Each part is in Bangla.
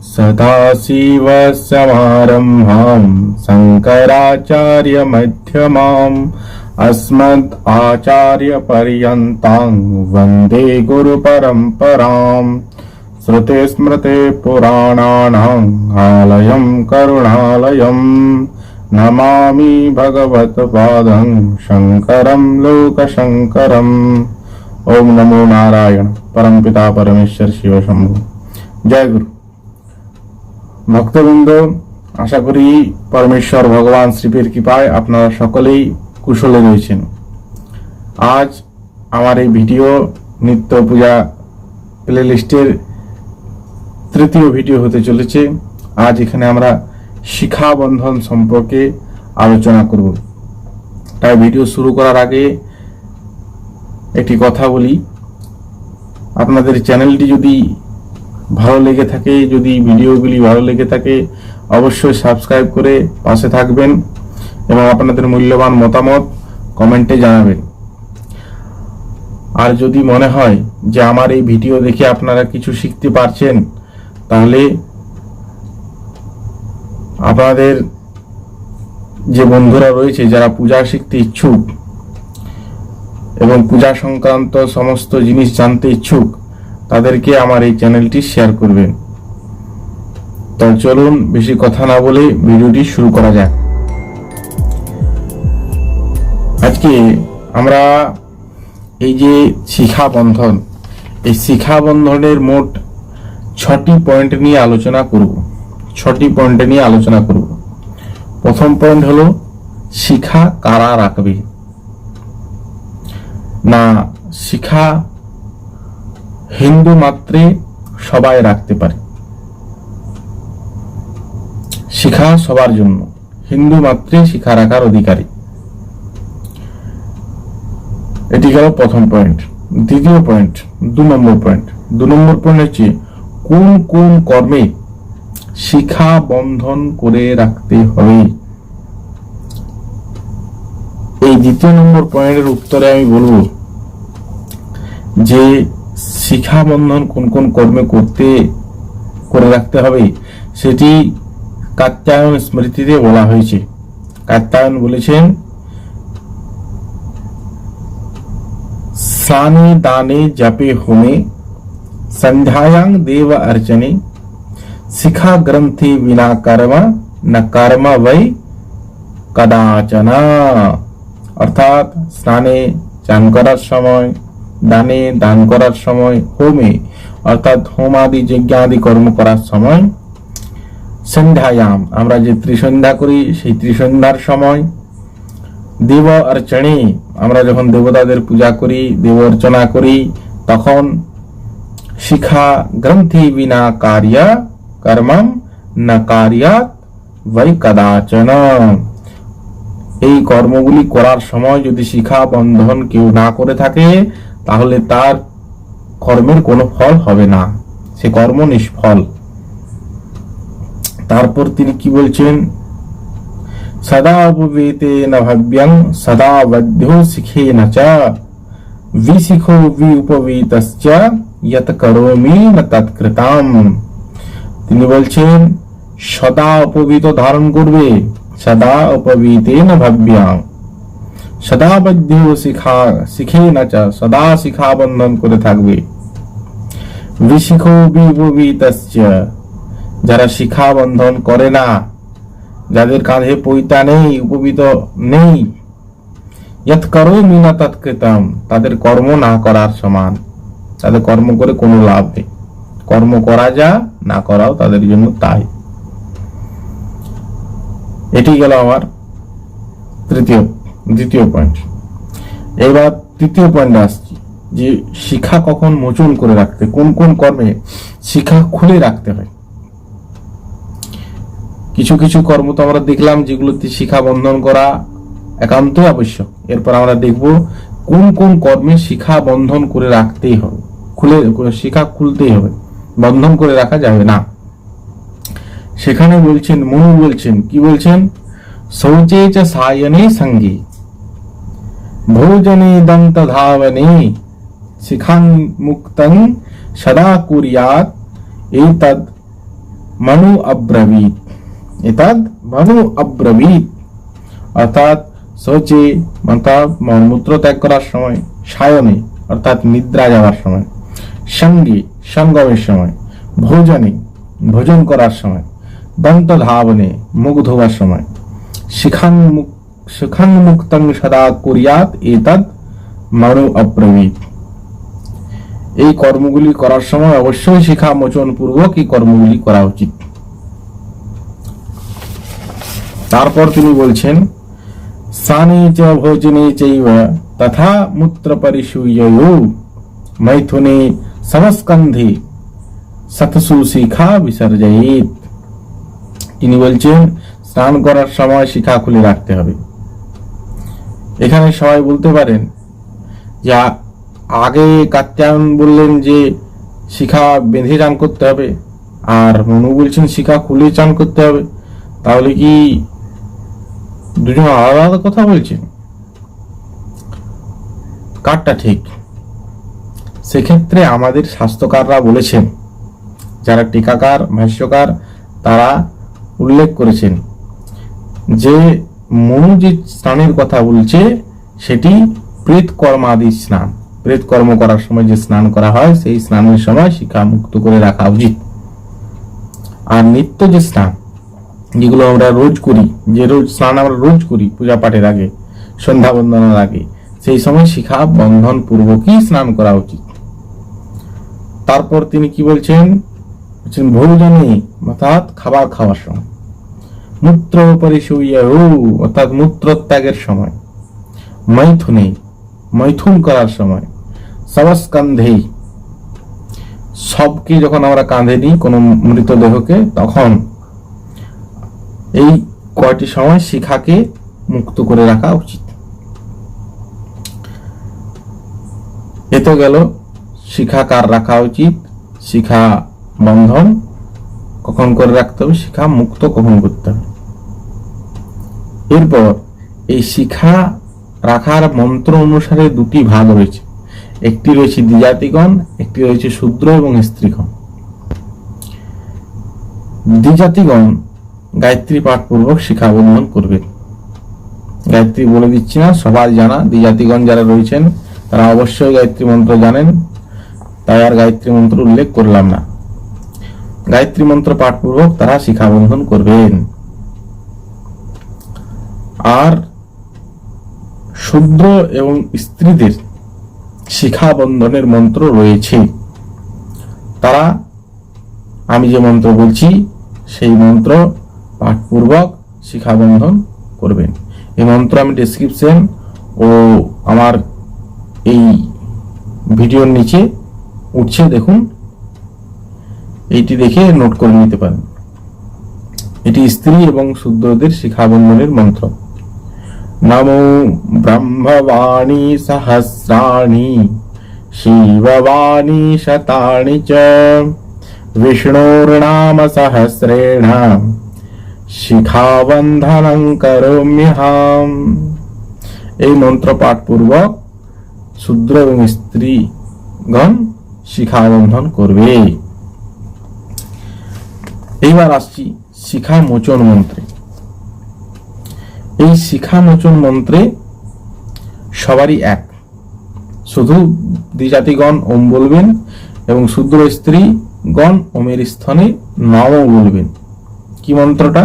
सदाशिवसमारम्भां शङ्कराचार्यमध्यमाम् अस्मद् आचार्यपर्यन्तां वन्दे गुरुपरम्परां श्रुते स्मृते पुराणानां आलयं करुणालयं नमामि भगवत्पादं शङ्करं लोकशङ्करम् ॐ नमो नारायण परमपिता परमेश्वर शिवशम्भु जय गुरु ভক্তবৃন্দ, আশা করি পরমেশ্বর ভগবান শ্রীপের কৃপায় আপনারা সকলেই কুশলে রয়েছেন। আজ আমার এই ভিডিও নিত্য পূজা প্লে লিস্টের তৃতীয় ভিডিও হতে চলেছে। আজ এখানে আমরা শিখা বন্ধন সম্পর্কে আলোচনা করব। তাই ভিডিও শুরু করার আগে একটি কথা বলি। আপনাদের চ্যানেলটি যদি ভালো লেগে থাকে, যদি ভিডিওগুলি ভালো লেগে থাকে, অবশ্যই সাবস্ক্রাইব করে পাশে থাকবেন এবং আপনাদের মূল্যবান মতামত কমেন্টে জানাবেন। আর যদি মনে হয় যে আমার এই ভিডিও দেখে আপনারা কিছু শিখতে পারছেন, তাহলে আপনাদের যে বন্ধুরা রয়েছে, যারা পূজা শিখতে ইচ্ছুক এবং পূজা সংক্রান্ত সমস্ত জিনিস জানতে ইচ্ছুক তাদেরকে আমার এই চ্যানেলটি শেয়ার করবেন। তো চলুন বেশি কথা না বলে ভিডিওটি শুরু করা যাক। আজকে আমরা এই যে শিখা বন্ধন, এই শিখা বন্ধনের মোট ছটি পয়েন্ট নিয়ে আলোচনা করব। ছটি পয়েন্ট নিয়ে আলোচনা করব। প্রথম পয়েন্ট হলো, শিখা কারা রাখবে? না, শিখা হিন্দু মাত্রে সবাই রাখতে পারে। শিখা সবার জন্য। হিন্দু মাত্রে শিখা রাখার অধিকারী। এটি গেল প্রথম পয়েন্ট দ্বিতীয় পয়েন্ট দু নম্বর পয়েন্ট দু নম্বর পয়েন্ট হচ্ছে, কোন কোন কর্মে শিখা বন্ধন করে রাখতে হবে? এই দ্বিতীয় নম্বর পয়েন্টের উত্তরে আমি বলব যে শিখা বন্ধন কোন কোন কর্মে করতে, করে রাখতে হবে, সেটি কাত্যায়ন স্মৃতিতে বলা হয়েছে। কাত্যায়ন বলেছেন, সানে দানে জপে হোমে, সন্ধ্যায়াং দেব অর্চনে, শিখা গ্রন্থে বিনা কর্ম, না কর্ম বৈ কদাচনা। অর্থাৎ স্নানে চান করার সময় দানে দান করার সময়, হোমে, অর্থাৎ হোম আদি যজ্ঞ আদি কর্ম করার সময়, সন্ধ্যায়াম। আমরা যে ত্রিসন্ধ্যা করি, সেই ত্রিসন্ধ্যার সময় দেব অর্চনে, আমরা যখন দেবতাদের পূজা করি, দেব অর্চনা করি, তখন শিখা গ্রন্থি বিনা কার্য কর্মম না কার্যাত বৈ কদাচন। এই কর্মগুলি করার সময় যদি শিখা বন্ধন কেউ না করে থাকে তাহলে তার কর্মের কোনো ফল হবে না। সে কর্ম নিষ্ফল। তারপর তিনি কি বলছেন? সদা উপবেতে ন ভব্যং, সদা বধ্যো শিখে ন চ, বিশিখো বি উপবেতশ্চ যত করোমি ন তৎকৃতাম। তিনি বলছেন, সদা উপবিত ধারণ করবে, সদা উপবিতে ন ভব্যাং। সদা বদ্ধ শিখা শিখে না চা, সদা শিখা বন্ধন করে থাকবে। বিশিখো বিপবিতশ্চ যারা শিখা বন্ধন করে না, যাদের কাঁধে পৈতা নেই, উপবিত নেই ইয়ৎ করো মিনা তৎকৃতম, তাদের কর্ম না করার সমান। তাদের কর্ম করে কোনো লাভ নেই। কর্ম করা যা, না করাও তাদের জন্য তাই। এটি গেল আমার তৃতীয় দ্বিতীয় পয়েন্ট এবার তৃতীয় পয়েন্টে আসছি, যে শিখা কখন মোচন করে রাখতে, কোন কোন কর্মে শিখা খুলে রাখতে হয়? কিছু কিছু কর্ম তো আমরা দেখলাম যেগুলোতে শিখা বন্ধন করা একান্তই আবশ্যক। এরপর আমরা দেখব কোন কোন কর্মে শিখা বন্ধন করে রাখতেই হবে। খুলে শিখা খুলতেই হবে, বন্ধন করে রাখা যাবে না। সেখানে বলছেন, মনু বলছেন, কি বলছেন? শৌচে সায়নে সঙ্গী। ভোজনে দন্ত ধাবনে শিখান মুক্তং সদা কুর্যাৎ এতদ মনু অব্রবীত এতদ মনু অব্রবীত অর্থাৎ শৌচে অর্থাৎ মলমূত্র ত্যাগ করার সময় সায়নে অর্থাৎ নিদ্রা যাওয়ার সময় সঙ্গে সঙ্গমের সময় ভোজনে ভোজন করার সময় দন্ত ধাবনে মুখ ধোবার সময় শিখাং মুখ শিখাং মুক্তং সদা কুরিয়াত এতদ মনু অব্রবীত এই কর্মগুলি করার সময় অবশ্যই শিখা মোচন পূর্বক এই কর্মগুলি করা উচিত। তারপর তিনি বলছেন স্নানে চ ভোজনে চৈব তথা মূত্র পরিশুয়ো মৈথুনে সমস্কন্ধে সতসু শিখা বিসর্জয়িত। তিনি বলছেন, স্নান করার সময় শিখা খুলে রাখতে হবে। এখানে সবাই বলতে পারেন যে আগে কাত্যায়ন বললেন যে শিখা বেঁধে চান করতে হবে, আর মনু বলছেন শিখা খুলে চান করতে হবে। তাহলে কি দুজন আলাদা আলাদা কথা বলছেন? কারটা ঠিক। সেক্ষেত্রে আমাদের স্বাস্থ্যকাররা বলেছেন, যারা টিকাকার, ভাষ্যকার, তারা উল্লেখ করেছেন যে মনু যে স্নানের কথা বলছে, সেটি প্রেত কর্মাদি স্নান প্রেত কর্ম করার সময় যে স্নান করা হয়, সেই স্নানের সময় শিখা মুক্ত করে রাখা উচিত। আর নিত্য যে স্নান, যেগুলো আমরা রোজ করি, যে রোজ স্নান আমরা রোজ করি পূজা পাঠের আগে, সন্ধ্যা বন্দনার আগে, সেই সময় শিখা বন্ধন পূর্বকই স্নান করা উচিত। তারপর তিনি কি বলছেন? বলছেন, ভোজনে অর্থাৎ খাবার খাওয়ার সময়। মূত্র পরিশুইয়াহু অর্থাৎ মূত্র ত্যাগের সময়। মৈথুনে, মৈথুন করার সময়। সবস্কন্ধে সবকে যখন আমরা কাঁধে নিই কোনো মৃতদেহকে, তখন এই কয়টি সময় শিখাকে মুক্ত করে রাখা উচিত। এ তো গেল শিখা কার রাখা উচিত? শিখা বন্ধন। কখন করে রাখতে হবে? শিখা মুক্ত কখন করতে হবে? এরপর এই শিখা রাখার মন্ত্র অনুসারে দুটি ভাগ রয়েছে। একটি রয়েছে দ্বিজাতিগণ, একটি রয়েছে শূদ্র এবং স্ত্রীগণ। দ্বিজাতিগণ গায়ত্রী পাঠ পূর্বক শিখা বন্ধন করবেন। গায়ত্রী বলে দিচ্ছি না, সবাই জানা, দ্বিজাতিগণ যারা রয়েছেন, তারা অবশ্যই গায়ত্রী মন্ত্র জানেন। তাই আর গায়ত্রী মন্ত্র উল্লেখ করলাম না। গায়ত্রী মন্ত্র পাঠ পূর্বক তারা শিখা বন্ধন করবেন। আর শূদ্র এবং স্ত্রীদের শিখা বন্ধনের মন্ত্র রয়েছে। তারা, আমি যে মন্ত্র বলছি, সেই মন্ত্র পাঠপূর্বক শিখা বন্ধন করবেন। এই মন্ত্র আমি ডেসক্রিপশন ও আমার এই ভিডিওর নিচে উঠছে, দেখুন। এইটি দেখে নোট করে নিতে পারেন। এটি স্ত্রী এবং শূদ্রদের শিখা বন্ধনের মন্ত্র। নমো ব্রহ্মবাণী সহস্রাণি শিববাণী শতানি চ বিষ্ণুর্নাম সহস্রেণ শিখাবন্ধনং করোম্যহাম এই মন্ত্র পাঠ পূর্বক শূদ্র এবং স্ত্রীগণ শিখাবন্ধন করবে। এইবার আসছি শিখা মোচন মন্ত্রে। এই শিখা মোচন মন্ত্রে সবারই এক। শুধু দ্বিজাতিগণ ওম বলবেন এবং শূদ্র স্ত্রীগণ ওমের স্থানে নম বলবেন। কি মন্ত্রটা?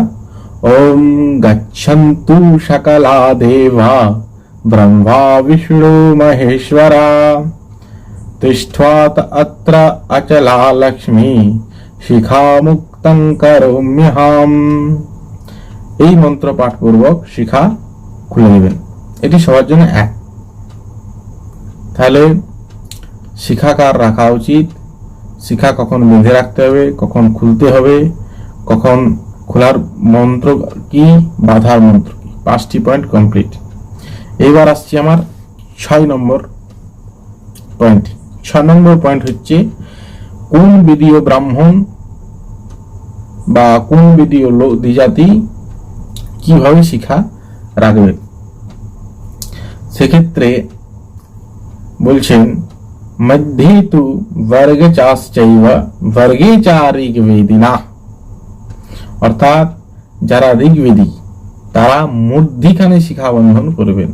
ওম গচ্ছন্তু সকলা দেবা ব্রহ্মা বিষ্ণু মহেশ্বরা তিষ্ঠ্বাত অত্র অচলা লক্ষ্মী শিখামুক্তং করোম্যহাম এই মন্ত্র পাঠ পূর্বক শিখা খুলে নেবেন। এটি সবার জন্য এক। তাহলে শিখাকার রাখা উচিত। শিখা কখন বেঁধে রাখতে হবে, কখন খুলতে হবে, কখন খোলার মন্ত্র কি, বাধার মন্ত্র কি? পাঁচটি পয়েন্ট কমপ্লিট এইবার আসছি আমার ছয় নম্বর পয়েন্ট ছয় নম্বর পয়েন্ট হচ্ছে, কোন বিদীয় ব্রাহ্মণ বা কোন লো- দ্বিজাতি কীভাবে শিখা রাখবে? সেক্ষেত্রে বলছেন মধ্যে তু বর্গ চাশ্চৈব, বর্গে চারিক বেদিনা। অর্থাৎ যারা ঋগ্বেদী, তারা মধ্যিখানে শিখা বন্ধন করবেন।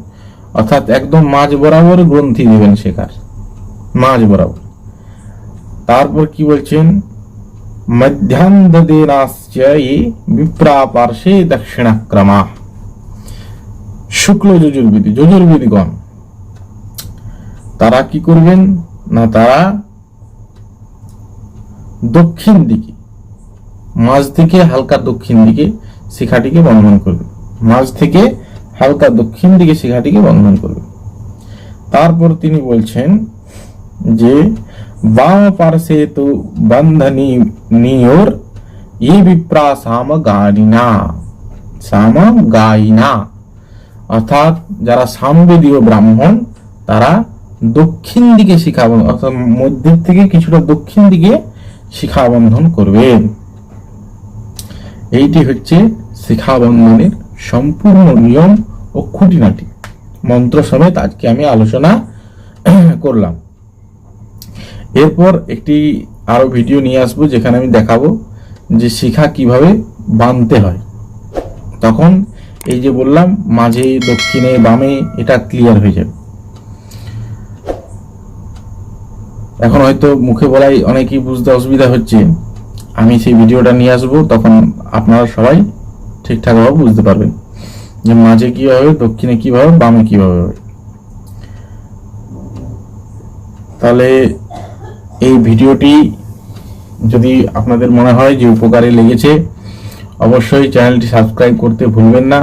অর্থাৎ একদম মাঝ বরাবর গ্রন্থি দেবেন শেখার। মাঝ বরাবর। তারপর কি বলছেন? য়ে বিপ্রা পার্শ্বে দক্ষিণাক্রমা শুক্ল যজুর্বেদী যজুর্বেদীগণ তারা কি করবেন না তারা দক্ষিণ দিকে মাঝ থেকে হালকা দক্ষিণ দিকে শিখাটিকে বন্ধন করবে মাঝ থেকে হালকা দক্ষিণ দিকে শিখাটিকে বন্ধন করবে তারপর তিনি বলছেন যে বাম পার্শ্বে তো বন্ধনী নিয়োর ये विप्रा साम गायिना সাম গায়িনা অর্থাৎ যারা সামবেদীয় ব্রাহ্মণ তারা দক্ষিণ দিকে শিখা বন্ধন অর্থাৎ মধ্যের থেকে কিছুটা দক্ষিণ দিকে শিখা বন্ধন করবেন এইটি হচ্ছে শিখা বন্ধনের সম্পূর্ণ নিয়ম ও খুঁটিনাটি মন্ত্র সমেত আজকে আমি আলোচনা করলাম এরপর একটি আরও ভিডিও নিয়ে আসব যেখানে আমি দেখাবো যে শিখা কীভাবে বাঁধতে হয়। তখন এই যে বললাম, মাঝে, দক্ষিণে, বামে, এটা ক্লিয়ার হয়ে যাবে। এখন হয়তো মুখে বলাই অনেকেই বুঝতে অসুবিধা হচ্ছে। আমি সেই ভিডিওটা নিয়ে আসব, তখন আপনারা সবাই ঠিকঠাকভাবে বুঝতে পারবেন যে মাঝে কীভাবে, দক্ষিণে কীভাবে, বামে কীভাবে হবে তাহলে এই ভিডিওটি যদি আপনাদের মনে হয় যে উপকারে লেগেছে, অবশ্যই চ্যানেলটি সাবস্ক্রাইব করতে ভুলবেন না।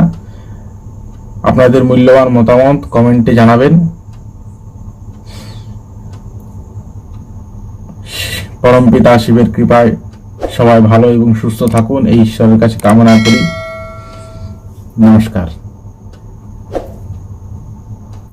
আপনাদের মূল্যবান মতামত কমেন্টে জানাবেন। পরমপিতা শিবের কৃপায় সবাই ভালো এবং সুস্থ থাকুন, এই ঈশ্বরের কাছে কামনা করি। নমস্কার।